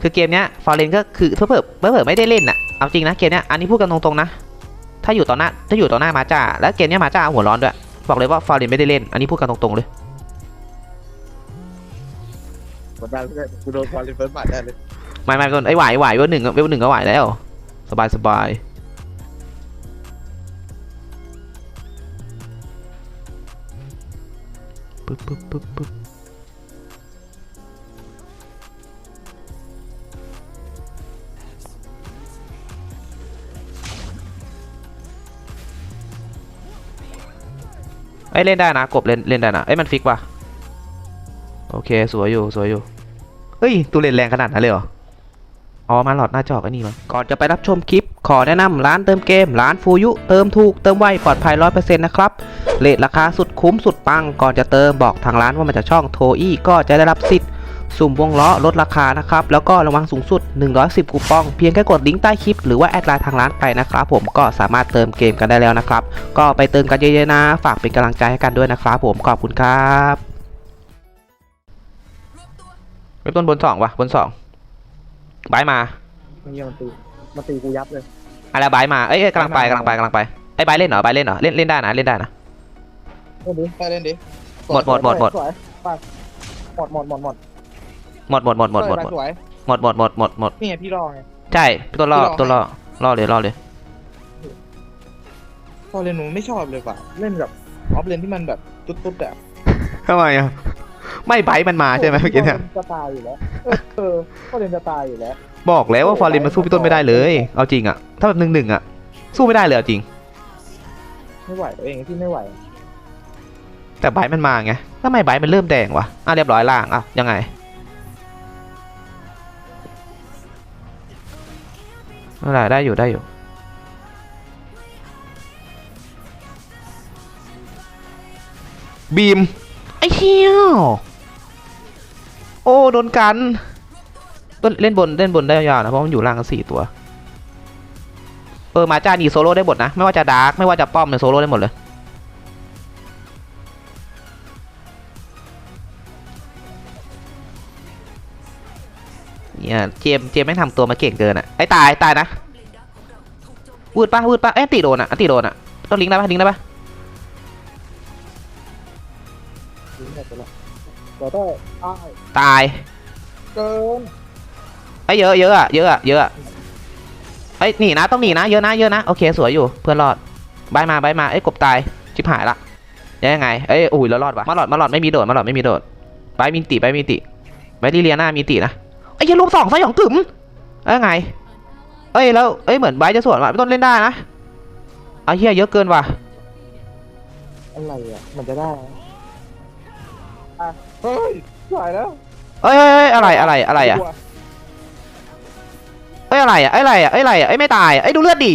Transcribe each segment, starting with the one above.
คือเกมเนี้ยฟอร์เรนก็คือเพื่อเผื่อเพื่อเผื่อไม่ได้เล่นอะเอาจริงนะเกมเนี้ยอันนี้พูดกันตรงๆนะถ้าอยู่ต่อหน้าถ้าอยู่ต่อหน้ามาจ้าแล้วเกมเนี้ยมาจ้าหัวร้อนด้วยบอกเลยว่าฟอร์เรนไม่ได้เล่น อันนี้พูดกันตรงๆเลยกดดันเพื่อนกูโดนฟอร์เรนเฟิร์สบาทได้เลยไม่ไม่ไอ้ไหวไหวเวลหนึ่งเวลหนึ่งก็ไหวแล้ว สบายสบายปึ๊บปึ๊บปึ๊บปึ๊บ อ้ยเล่นได้นะกบเล่นเล่นได้นะเอ้ยมันฟิกว่ะโอเคสวยอยู่สวยอยู่เฮ้ยตูเล่นแรงขนาดนั้นเลยเหรออ๋อมาหลอดหน้าจอกันนี่มั้งก่อนจะไปรับชมคลิป ขอแนะนำร้านเติมเกม ร้านฟูยุ เติมถูก เติมไว ปลอดภัย100%นะครับ เลทราคาสุดคุ้มสุดปัง ก่อนจะเติมบอกทางร้านว่ามันจะช่องโทอี้ก็จะได้รับสิทธิ์ สุ่มวงล้อลดราคานะครับ แล้วก็รางวัลสูงสุด 110 คูปอง เพียงแค่กดลิงก์ใต้คลิปหรือว่าแอดไลน์ทางร้านไปนะครับผมก็สามารถเติมเกมกันได้แล้วนะครับ ก็ไปเติมกันเยอะๆนะ ฝากเป็นกำลังใจให้กันด้วยนะครับผมขอบคุณครับเริ่มต้นบนสองวะบนสองบายมาเงี้ยมันตีมันตีกูยับเลยอะไรบายมาเอ้ยเอ้ยกำลังไปกำลังไปกำลังไปไอ้บายเล่นเหรอบายเล่นเหรอเล่นเล่นได้นะเล่นได้นะ เล่นดิไปเล่นดิหมดหมดหมดหมด สวยไปหมดหมดหมดหมด หมดหมดหมดหมดหมดหมดสวยหมดหมดหมดหมดหมดนี่ไงพี่รอไงใช่พี่ต้นล่อพี่รอต้นล่อล่อเลยล่อเลยฟอร์เรนหนูไม่ชอบเลยว่ะเล่นแบบออฟเลนที่มันแบบตุ๊ดๆแบบทำไมอะไม่ไบมันมาใช่ไหมเมื่อกี้เนี่ยจะตายอยู่แล้วเออฟอร์เรนจะตายอยู่แล้วบอกแล้วว่าฟอร์เรนมันสู้พี่ต้นไม่ได้เลย เอาจริงอะถ้าแบบหนึ่งหนึ่งอะสู้ไม่ได้เลยเอาจริง ไม่ไหวตัวเองที่ไม่ไหว แต่ไบมันมาไงทำไมไบมันเริ่มแดงวะอะเรียบร้อยล่างอะยังไง อะไรได้อยู่ได้อยู่ บีม ไอ้เหี้ยวโอ้ โดนกัน ต้นเล่นบนเล่นบนได้ยาวนะ เพราะมันอยู่ล่างกันสี่ตัว เออ มาจ้านีโซโล่ได้หมดนะ ไม่ว่าจะดาร์กไม่ว่าจะป้อมเนี่ยโซโล่ได้หมดเลย เนี่ยเจมส์เจมส์ไม่งทำตัวมาเก่งเกินอะไอ้ตายตายนะวืดปะวืดปะเอ้ยอันติโดนอะอันติโดนอะต้องลิงก์ได้ปะลิงก์ได้ปะยิงหมดไปแล้วเดี๋ยวได้ตายตายเกินไอ้ยเยอะเยอะอะเยอะอะเยอะอะไอ้ยหนีนะต้องหนีนะเยอะนะเยอะนะโอเคสวยอยู่เพื่อนรอดบายมาบายมาเอ้ยกบตายชิบหายละยังไงเอ้ยอุ้ยแล้วรอดวะมาหลอดมาหลอดไม่มีโดดมาหลอดไม่มีโดดบายมีติบายมีติบายลิเลียนามีตินะ ไอ้ยอยาลูกสองไฟของกึ๋มเอ้ยไง เอ้ยแล้วเอ้ยเหมือนบายจะสวนว่ะพี่ต้นเล่นได้นะไอ้เหี้ยเยอะเกินว่ะอะไรอะ มันจะได้อะเฮ้ยสวยแล้วเอ้ยเอ้ยเอ้ยอะไรอะไรอะไรอะ เอ้ยอะไรอะเอ้ยอะไรอะเอ้ยอะไรอะเอ้ยไม่ตายอะเอ้ยดูเลือดดิ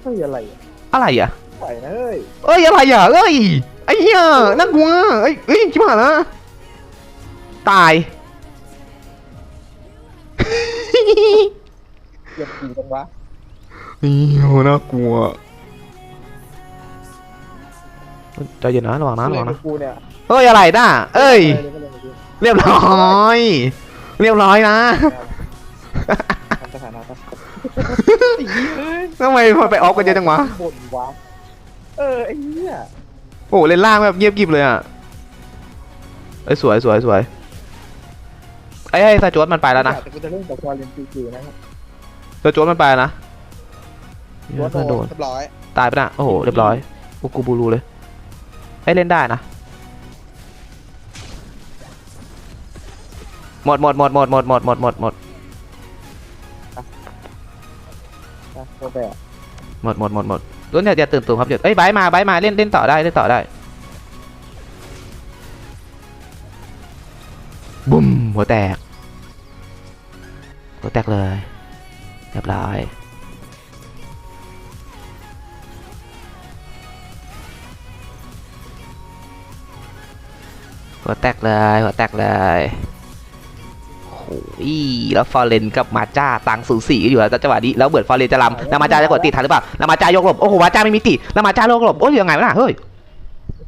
เฮ้ยอะไรอะอะไรอะไหวนะเฮ้ย เอ้ยอะไรอะเอ้ยไอ้เหี้ยน่ากลัวเอ้ยเอ้ยชิบหายแล้ว ตายเหยียบขี่ตรงวะเฮ้ยน่ากลัวใจเย็นนะระวังนะระวังนะกูเนี่ยเอ้ยอะไรน่ะเอ้ยเล่นก็เล่นไปดิเรียบร้อย เรียบร้อยนะทำสถานะครับไอ้เหี้ยเอ้ยทำไมพอไปออฟกันเยอะจังวะบ่นวะเออไอ้เหี้ยโอ้เล่นล่างแบบเงียบกริบเลยอะเอ้ยสวยสวยสวย ไอ้ไอ้ซาจวดมันไปแล้วนะแต่กูจะเล่นกับควาเลนซีจีนะครับซาจวดมันไปแล้วนะวัเพื่อนโดนเรียบร้อยตายไปนะโอ้โหเรียบร้อยกูกูบูรูเลยให้เล่นได้นะหมดหมดหมดหมดหมดหมดหมดหมดหมดนะตัวแบบหมดหมดหมดหมดรุ่นเนี่ยอย่าตื่นตูมครับอย่าเอ้ยไบร์ทมาไบร์ทมาเล่นเล่นต่อได้เล่นต่อได้บุ้มหัวแตก หัวแตกเลย เรียบร้อยหัวแตกเลยหัวแตกเลยโอ้ยแล้วฟอร์เรนกับมาจ้าตังสูสีกันอยู่แล้วจังหวะนี้แล้วเหมือนฟอร์เรนจะลำแล้วมาจ้าจะกดติดทันหรือเปล่าแล้วมาจ้ายกหลบโอ้โหมาจ้าไม่มีติดแล้วมาจ้าโยกหลบโอ้ยยังไงวะน่ะเฮ้ย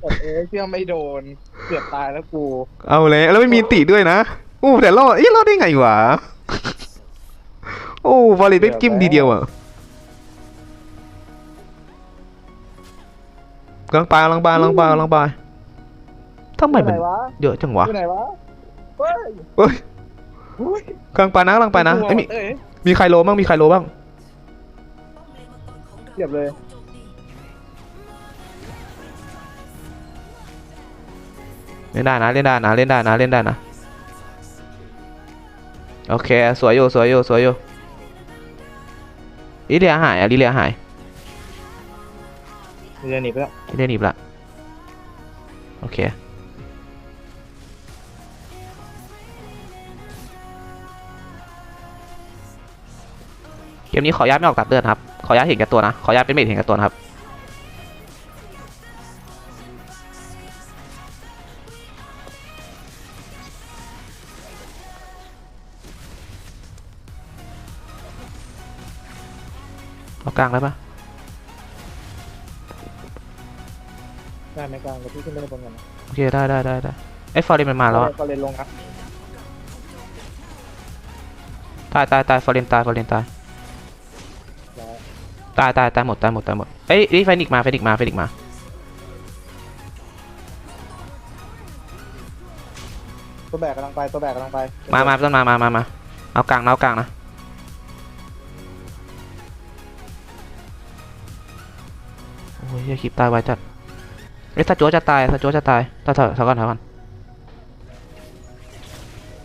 แเอ้ยเชื่อไม่โดนเกือบตายแล้วกู เอาเลยแล้วไม่มีติด้วยนะอู้แต่รอดเอ้ยรอดได้ไงวะ โอ้ฟอร์เรสได้จิ้มทีเดียวอะกำลังไปกำลังไปกำลังไปกำลังไปทำไมอยู่มัไหนนวะเยอะจังวะอยู่ไหนวะเฮ้ยเฮ้ยเฮ้ยกำลังไปนะกำลังไปนะเอ้ยมีเอ้ยมีใครโลบ้างมีใครโลบ้างเรียบเลยเล่นได้นะเล่นได้นะเล่นได้นะเล่นได้นะโอเคสวยอยู่สวยอยู่สวยอยู่ ลิเลียหายอะลิเลียหายเรียนหนีไปแล้วลิเลียหนีบละโอเคเกมนี้ขออนุญาตไม่ออกตัดเลือดครับ ขออนุญาตเห็นแก่ตัวนะ ขออนุญาตเป็นเมทเห็นแก่ตัวนะครับ กลางได้ปะได้ไหมกลางกับพี่ขึ้นไม่ได้บนกันโอเคได้ได้ได้ได้ไอ้ฟอร์เรนมันมาแล้วอะก็เลยลงนะตายตายตายฟอร์เรนตายฟอร์เรนตายแล้วตายตายตายหมดตายหมดตายหมดเอ้ยนี่ไฟนิกมาไฟนิกมาไฟนิกมาตัวแบกกำลังไปตัวแบกกำลังไปมามาต้นมามามามาเอากลางนะเอากลางนะ เหี้ยคลิปตายไวจัดเอ้ยถ้าโจวจะตายถ้าโจวจะตายถ้าเถอะเถอะก่อนเถอะก่อน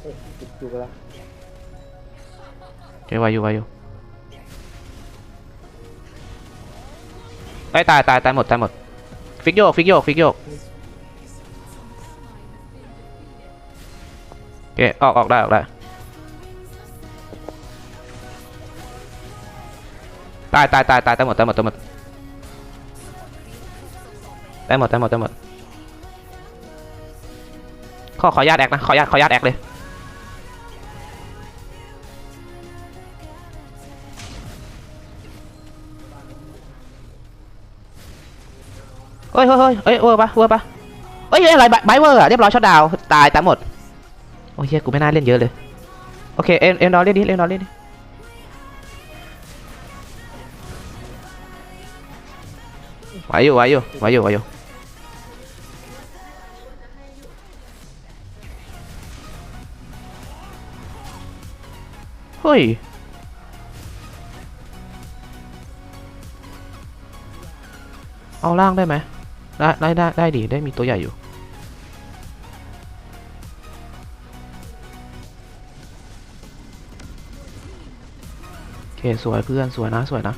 เอ้ยติดอยู่ไปแล้วเดี๋ยวไวอยู่ไวอยู่ไอ้ยตายตายตายหมดตายหมดฟิกโยกฟิกโยกฟิกโยกโอเคออกออกได้ออกได้ตายตายตายตายตายหมดตายหมดตายหมด ตายหมดตายหมดตายหมดขอขอญาตแอคนะขอญาตขอญาตแอคเลยเฮ้ยเฮ้ยเฮ้ยเฮ้ยเวอร์ปะเวอร์ปะเฮ้ยอะไรไบเวอร์อะเรียบร้อยช็อตดาวตายตายหมดโอ้ยเฮียกูไม่น่าเล่นเยอะเลยโอเคเอ็นเอ็นดอเล่นดิเอ็นดอเล่นดิไหวอยู่ไหวอยู่ไหวอยู่ไหวอยู่ เฮ้ย เอาล่างได้ไหมได้ได้ได้ได้ดิได้มีตัวใหญ่อยู่โอเคสวยเพื่อนสวยนะสวยนะ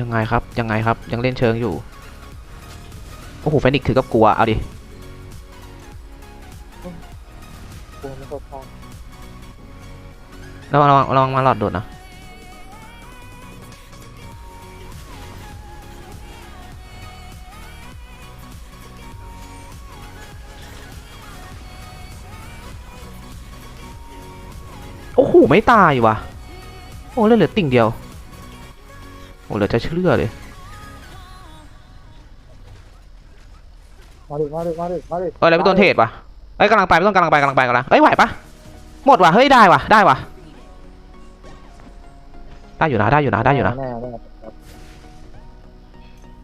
ยังไงครับยังไงครับยังเล่นเชิงอยู่ โอ้โหเฟนิกถือกับกลัว เอาดิ กูไม่เข้าข้างระวังระวังระวังมาหลอดโดดนะโอ้โหไม่ตายว่ะโอ้เหลือเหลือติ่งเดียวโอ้เหลือจะเชื่อเลยมาดิมาดิมาดิมาดิเอออะไรไม่ต้นเทศวะ เอ้ยกำลังไปไม่ต้องกำลังไปกำลังไปกำลังเอ้ยไหวปะหมดว่ะเฮ้ยได้ว่ะได้ว่ะได้อยู่นะได้อยู่นะได้อยู่นะแน่แน่ครับ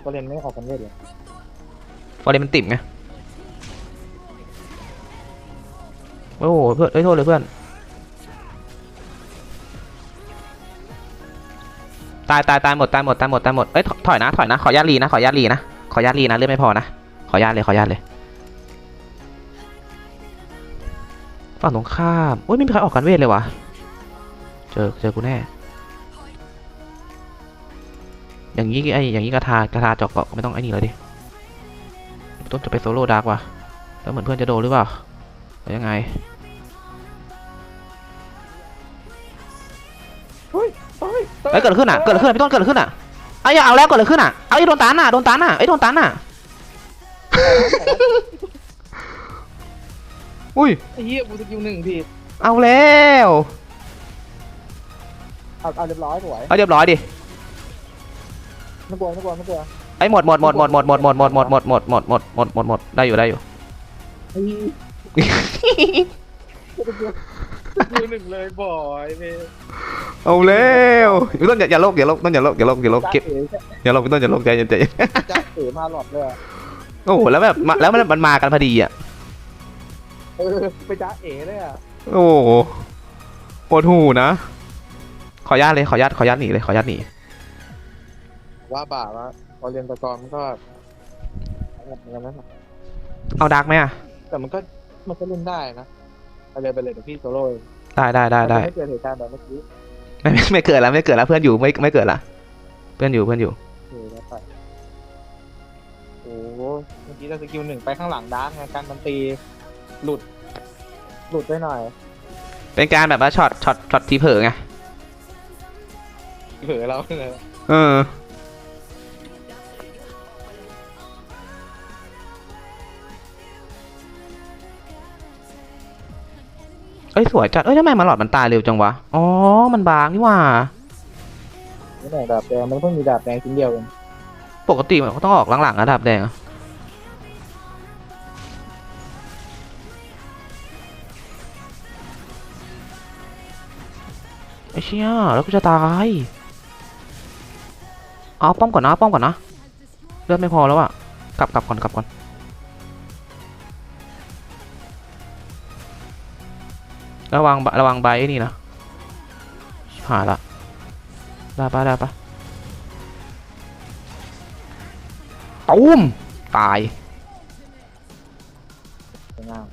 ก็เรียนไม่ออกกันเวทเลยฟอร์เรนมันติ่มไงโอ้โหเพื่อนเอ้ยโทษเลยเพื่อนตายตายตายหมดตายหมดตายหมดตายหมดเอ้ยถอยนะถอยนะขอญาตีนะขอญาตีนะขอญาตีนะเลือดไม่พอนะขอญาตเลยขอญาตเลย ฝั่งตรงข้ามโอ้ยไม่มีใครออกกันเวทเลยวะเจอเจอกูแน่ อย่างนี้ไอ้อย่างนี้กระทากระทาจอกเกาะก็ไม่ต้องไอ้นี่เลยดิต้นจะไปโซโล่ดาร์กว่ะแล้วเหมือนเพื่อนจะโดนหรือเปล่าหรือยังไงเฮ้ยเฮ้ยเอ้ยเกิดอะไรขึ้นอะ เกิดอะไรขึ้นอะพี่ต้นเกิดอะไรขึ้นอะเอ้ยเอาแล้วเกิดอะไรขึ้นอะ เอาไอ้โดนตันอะ โดนตันอะ ไอ้ยโดนตันอะ อุ้ย ไอ้เหี้ยกูสกิลหนึ่งผิดเอาแล้วเอาเอาเรียบร้อยสวยเอาเรียบร้อยดิ ไม่กลัวไม่กลัวไม่กลัวไอ้ยหมดหมดหมดหมดหมดหมดหมดหมดหมดหมดหมดหมดหมดหมดหมดหมดได้อยู่ได้อยู่ ไอ้มือหนึ่งเลยบ่อยเมย์เอาแล้วต้นอย่าอย่าโลกอย่าโลกต้นอย่าโลกอย่าโลกอย่าโลกจ้าเก็บเอ๋อย่าโลกต้นอย่าโลกใจเย็นใจเย็นจ้าเอ๋มาหลอดเลยอะโอ้โหแล้วแบบมาแล้วมันมันมากันพอดีอะ เออไปจ้าเอ๋เลยอะโอ้โหปวดหูนะ ขออนุญาตเลย ขออนุญาตขออนุญาตหนีเลย ขออนุญาตหนีว่าบ่าวะพอเรียนตะกอนมันก็เหมือนกันนั่นแหละเอาดักไหมอะ แต่มันก็มันก็เล่นได้นะไปเลยไปเลยเดี๋ยวพี่โซโล่เองได้ได้ได้ได้ไม่เกิดเหตุการณ์แบบเมื่อกี้ไม่ไม่ไม่เกิดแล้วไม่เกิดแล้วเพื่อนอยู่ไม่ไม่เกิดละเพื่อนอยู่เพื่อนอยู่ โอเคแล้วไปโอ้โหเมื่อกี้เราสกิลหนึ่งไปข้างหลังดาร์กไงการมันตี หลุด หลุดไปหน่อยเป็นการแบบว่าช็อตช็อตช็อตทีเผลอไงเผลอเราเลยเออ เอ้ยสวยจัด เอ้ยทำไมมาหลอดมันตายเร็วจังวะ อ๋อ มันบางนี่หว่า นี่แหละดาบแดงมันเพิ่งมีดาบแดงชิ้นเดียวเองปกติมันก็ต้องออกหลังๆอะดับแดงอะ เชี่ยแล้วกูจะตายเอาป้อมก่อนนะป้อมก่อนนะเลือดไม่พอแล้วอะกลับกลับก่อนกลับก่อนระวังบะระวังใบไอ้นี่นะหายละได้ปะได้ปะตูมตายสวยงาม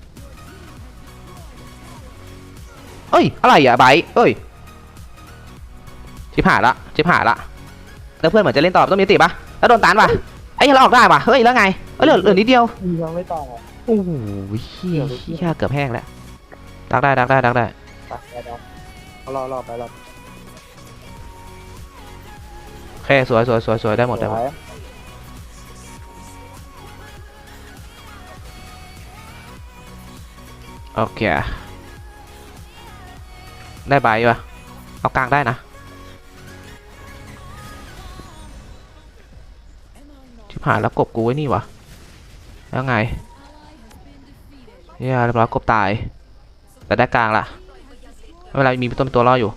เอ้ย อะไรอะไบร์ทเอ้ย ชิบหายละชิบหายละแล้วเพื่อนเหมือนจะเล่นต่อต้องมีติปะแล้วโดนตานปะไอ้ยังเราออกได้ปะเฮ้ยแล้วไงเอ้ยเหลือเหลือนิดเดียวยังไม่ต่อโอ้โหเฮียเฮียเกือบแห้งแล้วดักได้ดักได้ดักได้ไปไปไปเอารอรอไปรอโอเคสวยสวยสวยสวยได้หมดได้หมดสวยโอเคได้ใบปะเอากลางได้นะ หายแล้วกบกูไว้นี่วะแล้วไงเฮียเรียบร้อยกบตาย แต่ได้กลางละไม่เป็นไรมีต้นตัวรออยู่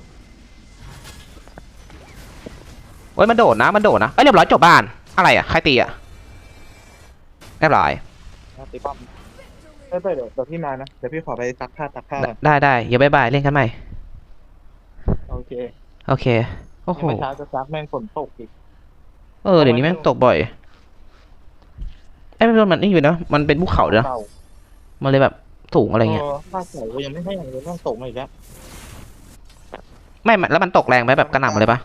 โอ้ยมันโดดนะมันโดดนะเอ้ยเรียบร้อยจบบ้านอะไรอะใครตีอะเรียบร้อยเอาตีป้อมเอ้ยไปเดี๋ยวเดี๋ยวพี่มานะเดี๋ยวพี่ขอไปซักผ้าซักผ้าก่อนได้ได้อย่าบายบายเล่นกันใหม่โอเคโอเคโอ้โหเมื่อเช้าจะซักแม่งฝนตกอีกเออเดี๋ยวนี้แม่งตกบ่อย ไอ้ยไม่รู้มันนี่อยู่นะ มันเป็นภูเขาเด้อเก่ามันเลยแบบสูงอะไรเงี้ยผ้าใส่ก็ยังไม่ให้ยังเลยต้องตกมาอีกแล้วไม่มันแล้วมันตกแรงไหมแบบกระหน่ำมาเลยปะ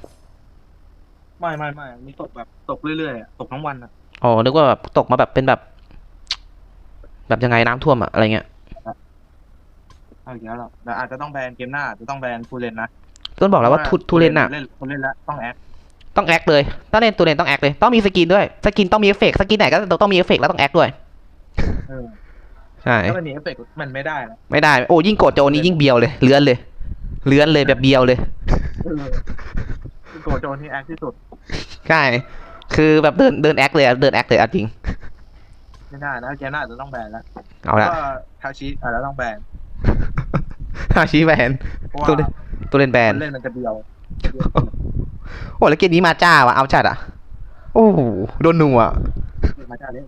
ไม่ไม่ไม่มีตกแบบตกเรื่อยๆอะตกทั้งวันอะอ๋อนึกว่าแบบตกมาแบบเป็นแบบ แบบยังไงน้ำท่วมอะอะไรเงี้ยเอาอีกแล้วหรอเดี๋ยวอาจจะต้องแบนเกมหน้าอาจจะต้องแบนฟูเลนนะต้นบอกแล้วว่าทุทุเรนอะเล่นฟูเลนแล้วต้องแอค ต้องแอคเลยถ้าเล่นตัวเล่นต้องแอคเลยต้องมีสกินด้วยสกินต้องมีเอฟเฟกต์สกินไหนก็ต้องมีเอฟเฟกต์แล้วต้องแอคด้วยเออใช่ถ้ามันมีเอฟเฟกต์มันไม่ได้นะไม่ได้โอ้ยิ่งโกดโจนี่ยิ่งเบียวเลยเลื้อนเลยเลื้อนเลยแบบเบียวเลยเออโกโจนี่แอคที่สุดใช่คือแบบเดินเดินแอคเลยอะเดินแอคเลยอะจริงไม่ได้นะเกมหน้าอาจจะต้องแบนแล้วเอาละก็ทาชิอาจจะต้องแบนฮาชิแบนเพราะว่าตัวเล่นตัวเล่นแบนเล่นมันจะเบียว โอ้แล้วเกมนี้มาจ้าวะเอาจัดอะ โอ้โหโดนหนัว มาจ้าเล่ะ